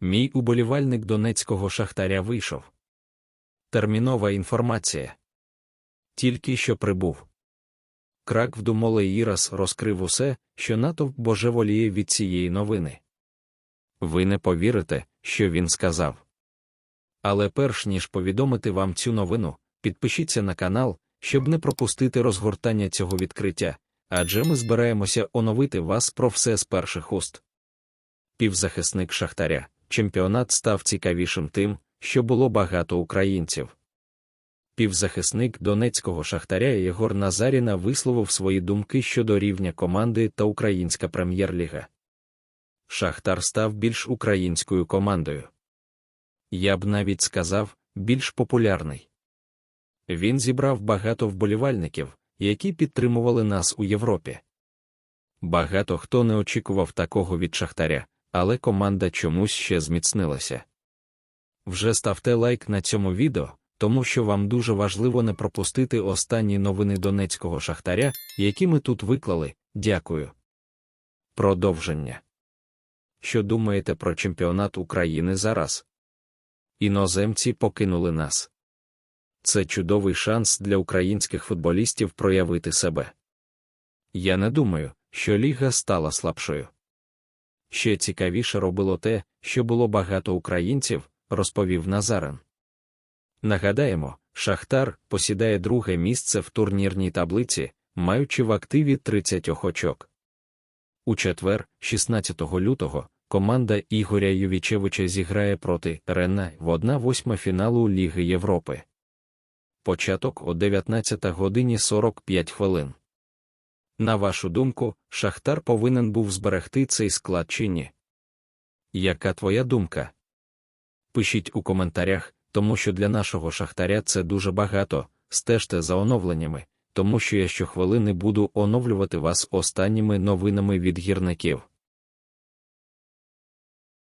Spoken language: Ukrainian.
Мій уболівальник донецького шахтаря вийшов. Термінова інформація. Тільки що прибув. Крак вдумолий Ірас розкрив усе, що натовп божеволіє від цієї новини. Ви не повірите, що він сказав. Але перш ніж повідомити вам цю новину, підпишіться на канал, щоб не пропустити розгортання цього відкриття, адже ми збираємося оновити вас про все з перших уст. Півзахисник Шахтаря. Чемпіонат став цікавішим тим, що було багато українців. Півзахисник донецького шахтаря Єгор Назаріна висловив свої думки щодо рівня команди та українська прем'єр-ліга. Шахтар став більш українською командою. Я б навіть сказав, більш популярний. Він зібрав багато вболівальників, які підтримували нас у Європі. Багато хто не очікував такого від Шахтаря, але команда чомусь ще зміцнилася. Вже ставте лайк на цьому відео, тому що вам дуже важливо не пропустити останні новини донецького шахтаря, які ми тут виклали. Дякую. Продовження. Що думаєте про чемпіонат України зараз? Іноземці покинули нас. Це чудовий шанс для українських футболістів проявити себе. Я не думаю, що ліга стала слабшою. Ще цікавіше робило те, що було багато українців, розповів Назарен. Нагадаємо, Шахтар посідає друге місце в турнірній таблиці, маючи в активі 30 очок. У четвер, 16 лютого, команда Ігоря Ювічевича зіграє проти Рена в 1-8 фіналу Ліги Європи. Початок о 19 годині 45 хвилин. На вашу думку, Шахтар повинен був зберегти цей склад чи ні? Яка твоя думка? Пишіть у коментарях, тому що для нашого шахтаря це дуже багато. Стежте за оновленнями, тому що я щохвилини буду оновлювати вас останніми новинами від гірників.